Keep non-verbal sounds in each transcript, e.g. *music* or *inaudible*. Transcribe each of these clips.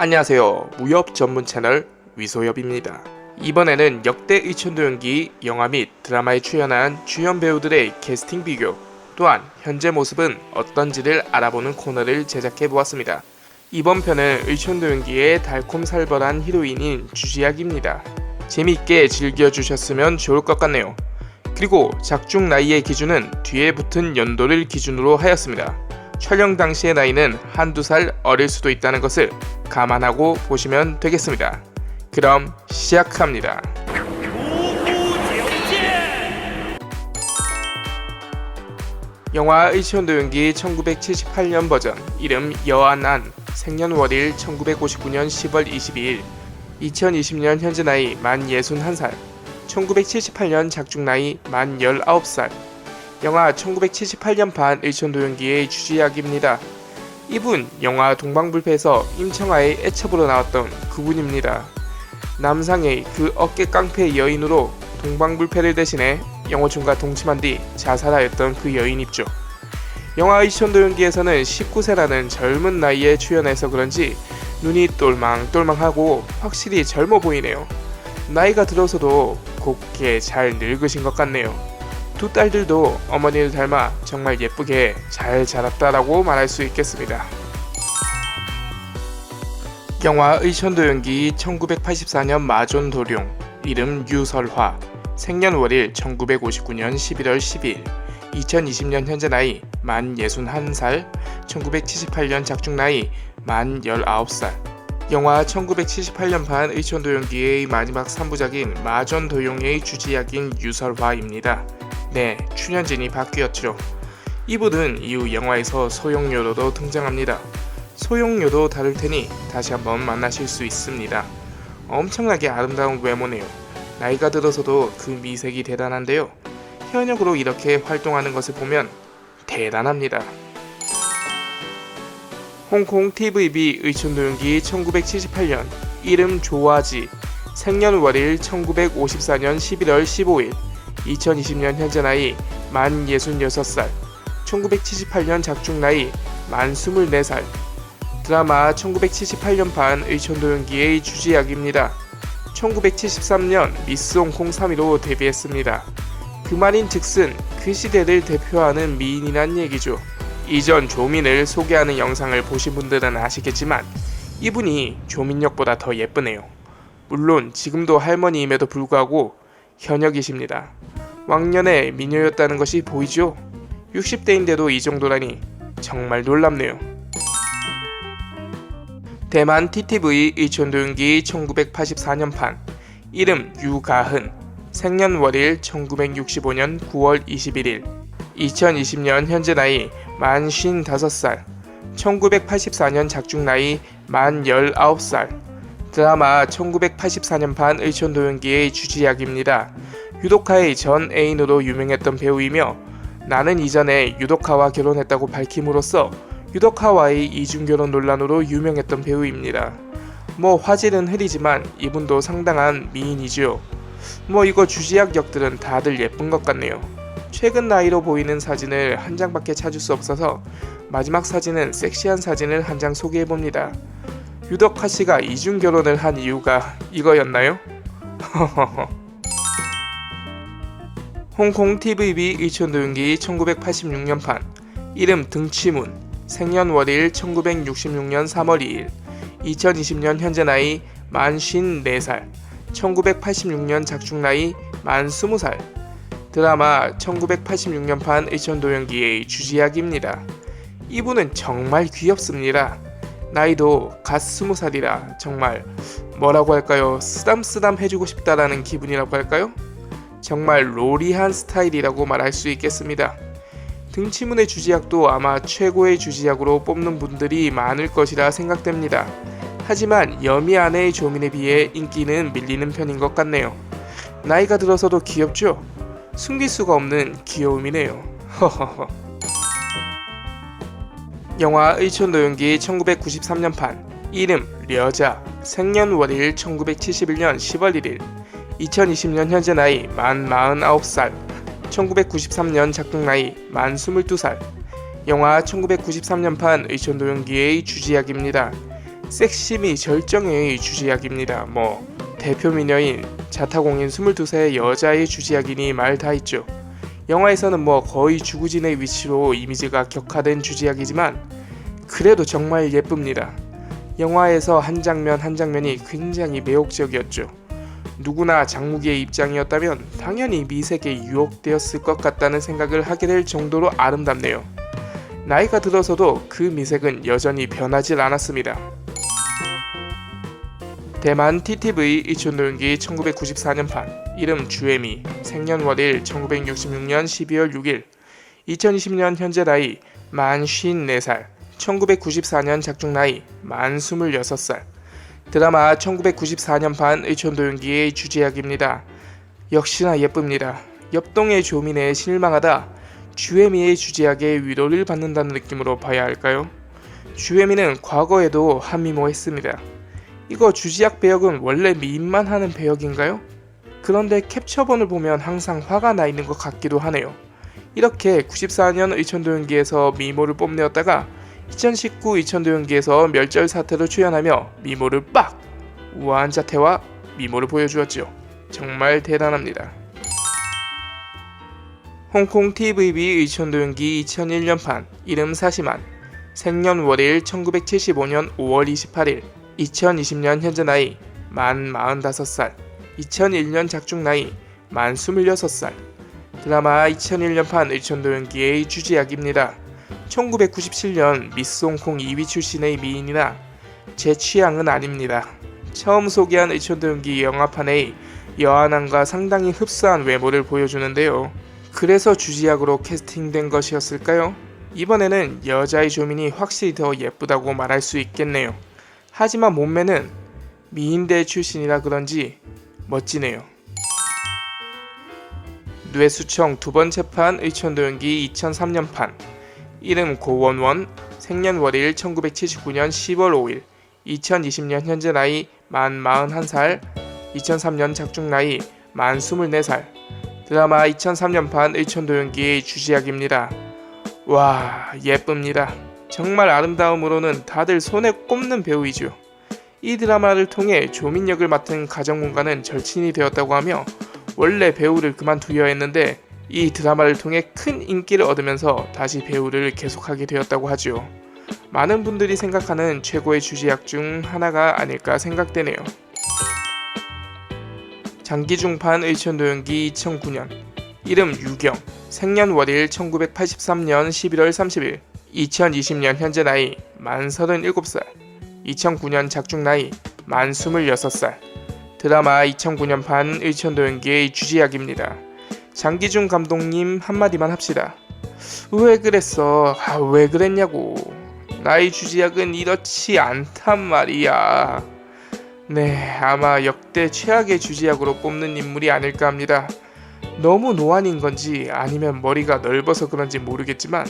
안녕하세요. 무협 전문 채널 위소엽입니다. 이번에는 역대 의천도 연기 영화 및 드라마에 출연한 주연 배우들의 캐스팅 비교, 또한 현재 모습은 어떤지를 알아보는 코너를 제작해 보았습니다. 이번 편은 의천도 연기의 달콤살벌한 히로인인 주지약입니다. 재미있게 즐겨주셨으면 좋을 것 같네요. 그리고 작중 나이의 기준은 뒤에 붙은 연도를 기준으로 하였습니다. 촬영 당시의 나이는 한두 살 어릴 수도 있다는 것을 감안하고 보시면 되겠습니다. 그럼 시작합니다. 영화 의천도 연기 1978년 버전 이름 여안안 생년월일 1959년 10월 22일 2020년 현재 나이 만 61살 1978년 작중 나이 만 19살 영화 1978년판 의천도연기의 주지약입니다. 이분 영화 동방불패에서 임청아의 애첩으로 나왔던 그분입니다. 남상의 그 어깨 깡패 여인으로 동방불패를 대신해 영호충과 동침한 뒤 자살하였던 그 여인입죠. 영화 의천도연기에서는 19세라는 젊은 나이에 출연해서 그런지 눈이 똘망똘망하고 확실히 젊어 보이네요. 나이가 들어서도 곱게 잘 늙으신 것 같네요. 두 딸들도 어머니를 닮아 정말 예쁘게 잘 자랐다라고 말할 수 있겠습니다. 영화 의천도 연기 1984년 마존 도룡 이름 유설화 생년월일 1959년 11월 10일 2020년 현재 나이 만 61살 1978년 작중 나이 만 19살 영화 1978년판 의천도연기의 마지막 3부작인 마전도용의 주지약인 유설화입니다. 네, 출연진이 바뀌었죠. 이분은 이후 영화에서 소용료로도 등장합니다. 소용료도 다룰 테니 다시 한번 만나실 수 있습니다. 엄청나게 아름다운 외모네요. 나이가 들어서도 그 미색이 대단한데요. 현역으로 이렇게 활동하는 것을 보면 대단합니다. 홍콩 TVB 의촌도연기 1978년 이름 조아지 생년월일 1954년 11월 15일 2020년 현재 나이 만 66살 1978년 작중 나이 만 24살 드라마 1978년판 의촌도연기의 주지약입니다. 1973년 미스 홍콩 3위로 데뷔했습니다. 그 말인 즉슨 그 시대를 대표하는 미인이란 얘기죠. 이전 조민을 소개하는 영상을 보신 분들은 아시겠지만 이분이 조민역보다 더 예쁘네요. 물론 지금도 할머니임에도 불구하고 현역이십니다. 왕년에 미녀였다는 것이 보이죠? 60대인데도 이 정도라니 정말 놀랍네요. 대만 TTV 의촌도연기 1984년판 이름 유가흔 생년월일 1965년 9월 21일 2020년 현재 나이 만 55살 1984년 작중 나이 만 19살 드라마 1984년판 의촌도연기의 주지약입니다. 유독하의 전 애인으로 유명했던 배우이며 나는 이전에 유독하와 결혼했다고 밝힘으로써 유독하와의 이중결혼 논란으로 유명했던 배우입니다. 뭐 화질은 흐리지만 이분도 상당한 미인이지요. 뭐 이거 주지약 역들은 다들 예쁜 것 같네요. 최근 나이로 보이는 사진을 한 장밖에 찾을 수 없어서 마지막 사진은 섹시한 사진을 한 장 소개해 봅니다. 유덕하 씨가 이중 결혼을 한 이유가 이거였나요? *laughs* 홍콩 TVB 의촌도연기 1986년판 이름 등치문 생년월일 1966년 3월 2일 2020년 현재 나이 만 54살 1986년 작중 나이 만 20살 드라마 1986년판 의천도연기의 주지약입니다. 이분은 정말 귀엽습니다. 나이도 갓 20살이라 정말 뭐라고 할까요? 쓰담쓰담 해주고 싶다라는 기분이라고 할까요? 정말 로리한 스타일이라고 말할 수 있겠습니다. 등치문의 주지약도 아마 최고의 주지약으로 뽑는 분들이 많을 것이라 생각됩니다. 하지만 여미 아내의 조민에 비해 인기는 밀리는 편인 것 같네요. 나이가 들어서도 귀엽죠? 숨길 수가 없는 귀여움이네요. 허허허. 영화 의촌도연기 1993년판 이름 려자 생년월일 1971년 10월 1일 2020년 현재 나이 만 49살 1993년 작동 나이 만 22살 영화 1993년판 의촌도연기의 주지약입니다. 섹시미 절정의 주제약입니다. 뭐 대표 미녀인 자타공인 22세 여자의 주제약이니 말 다 있죠. 영화에서는 뭐 거의 주구진의 위치로 이미지가 격화된 주제약이지만 그래도 정말 예쁩니다. 영화에서 한 장면 한 장면이 굉장히 매혹적이었죠. 누구나 장무기의 입장이었다면 당연히 미색에 유혹되었을 것 같다는 생각을 하게 될 정도로 아름답네요. 나이가 들어서도 그 미색은 여전히 변하질 않았습니다. 대만 TTV 이촌도연기 1994년판 이름 주애미 생년월일 1966년 12월 6일 2020년 현재 나이 만 54살 1994년 작중 나이 만 26살 드라마 1994년판 의촌도연기의 주제약입니다. 역시나 예쁩니다. 옆동의 조민에 실망하다 주애미의 주제약에 위로를 받는다는 느낌으로 봐야 할까요? 주애미는 과거에도 한미모했습니다. 이거 주지약 배역은 원래 미인만 하는 배역인가요? 그런데 캡처본을 보면 항상 화가 나 있는 것 같기도 하네요. 이렇게 94년 의천도연기에서 미모를 뽐내었다가 2019 이천도연기에서 멸절 사태로 출연하며 미모를 빡! 우아한 자태와 미모를 보여주었죠. 정말 대단합니다. 홍콩 TVB 의천도연기 2001년판 이름 사시만 생년월일 1975년 5월 28일 2020년 현재 나이 만 45살 2001년 작중 나이 만 26살 드라마 2001년판 의천도연기의 주제약입니다. 1997년 미송콩 2위 출신의 미인이나 제 취향은 아닙니다. 처음 소개한 의천도연기 영화판의 여한함과 상당히 흡사한 외모를 보여주는데요. 그래서 주지약으로 캐스팅된 것이었을까요? 이번에는 여자의 조민이 확실히 더 예쁘다고 말할 수 있겠네요. 하지만 몸매는 미인대 출신이라 그런지 멋지네요. 뇌수청 두 번째 판 의천도연기 2003년판 이름 고원원 생년월일 1979년 10월 5일 2020년 현재 나이 만 41살 2003년 작중 나이 만 24살 드라마 2003년판 의천도연기의 주제약입니다. 와 예쁩니다. 정말 아름다움으로는 다들 손에 꼽는 배우이죠. 이 드라마를 통해 조민 역을 맡은 가정문가는 절친이 되었다고 하며 원래 배우를 그만두려 했는데 이 드라마를 통해 큰 인기를 얻으면서 다시 배우를 계속하게 되었다고 하죠. 많은 분들이 생각하는 최고의 주제약 중 하나가 아닐까 생각되네요. 장기중판 의천도연기 2009년 이름 유경 생년월일 1983년 11월 30일 2020년 현재 나이 만 37살 2009년 작중 나이 만 26살 드라마 2009년판 의천도연기의 주제약입니다. 장기중 감독님 한마디만 합시다. 왜 그랬어? 아, 왜 그랬냐고. 나의 주제약은 이렇지 않단 말이야. 네, 아마 역대 최악의 주제약으로 뽑는 인물이 아닐까 합니다. 너무 노안인 건지 아니면 머리가 넓어서 그런지 모르겠지만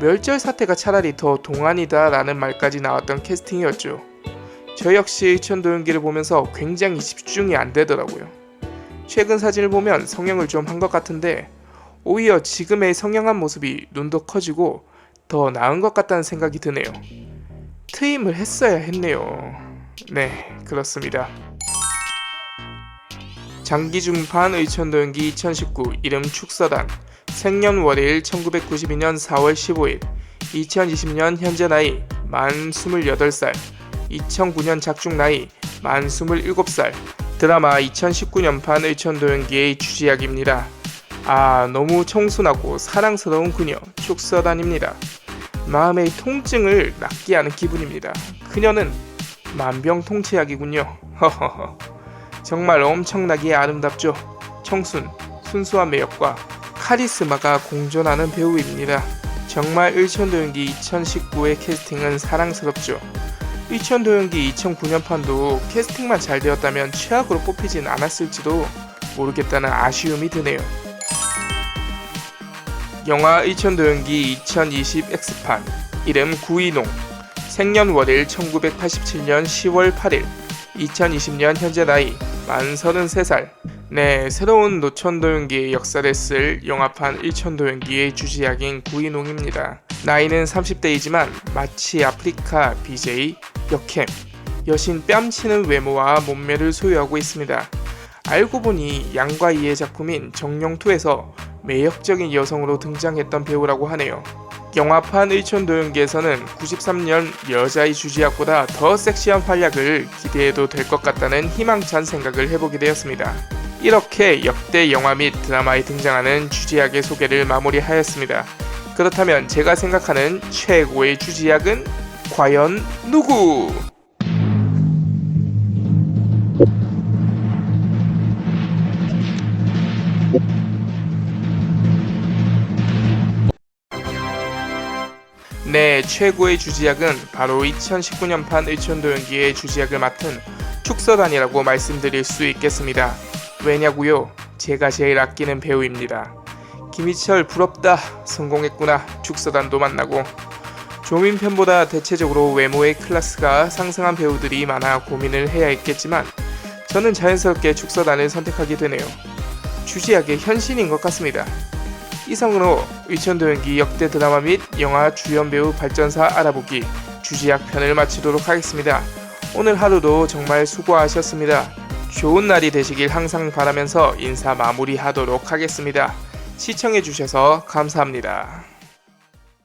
멸절 사태가 차라리 더 동안이다 라는 말까지 나왔던 캐스팅이었죠. 저 역시 천도연기를 보면서 굉장히 집중이 안 되더라고요. 최근 사진을 보면 성형을 좀 한 것 같은데 오히려 지금의 성형한 모습이 눈도 커지고 더 나은 것 같다는 생각이 드네요. 트임을 했어야 했네요. 네, 그렇습니다. 장기중판 의천도 연기 2019 이름 축서단 생년월일 1992년 4월 15일 2020년 현재 나이 만 28살 2009년 작중 나이 만 27살 드라마 2019년판 의천도연기의 주제약입니다. 아 너무 청순하고 사랑스러운 그녀 축서단입니다. 마음의 통증을 낫게 하는 기분입니다. 그녀는 만병통치약이군요. 허허허 정말 엄청나게 아름답죠. 청순, 순수한 매력과 카리스마가 공존하는 배우입니다. 정말 의천도연기 2019의 캐스팅은 사랑스럽죠. 의천도연기 2009년 판도 캐스팅만 잘 되었다면 최악으로 뽑히진 않았을지도 모르겠다는 아쉬움이 드네요. 영화 의천도연기 2020 X판 이름 구이농 생년월일 1987년 10월 8일 2020년 현재 나이 만 33살 네 새로운 노천도연기의 역사를 쓸 영화판 일천도연기의 주제약인 구이농입니다 나이는 30대이지만 마치 아프리카 BJ 역캠 여신 뺨치는 외모와 몸매를 소유하고 있습니다. 알고 보니 양과 이의 작품인 정령투에서 매력적인 여성으로 등장했던 배우라고 하네요. 영화판 의천도연기에서는 93년 여자의 주지약보다 더 섹시한 활약을 기대해도 될 것 같다는 희망찬 생각을 해보게 되었습니다. 이렇게 역대 영화 및 드라마에 등장하는 주지약의 소개를 마무리하였습니다. 그렇다면 제가 생각하는 최고의 주지약은 과연 누구? 네, 최고의 주지약은 바로 2019년판 의천도연기의 주지약을 맡은 축서단이라고 말씀드릴 수 있겠습니다. 왜냐고요? 제가 제일 아끼는 배우입니다. 김희철 부럽다. 성공했구나. 축서단도 만나고. 조민 편보다 대체적으로 외모의 클래스가 상승한 배우들이 많아 고민을 해야 했겠지만 저는 자연스럽게 축서단을 선택하게 되네요. 주지약의 현신인 것 같습니다. 이상으로 의천도 연기 역대 드라마 및 영화 주연 배우 발전사 알아보기 주지약 편을 마치도록 하겠습니다. 오늘 하루도 정말 수고하셨습니다. 좋은 날이 되시길 항상 바라면서 인사 마무리하도록 하겠습니다. 시청해주셔서 감사합니다.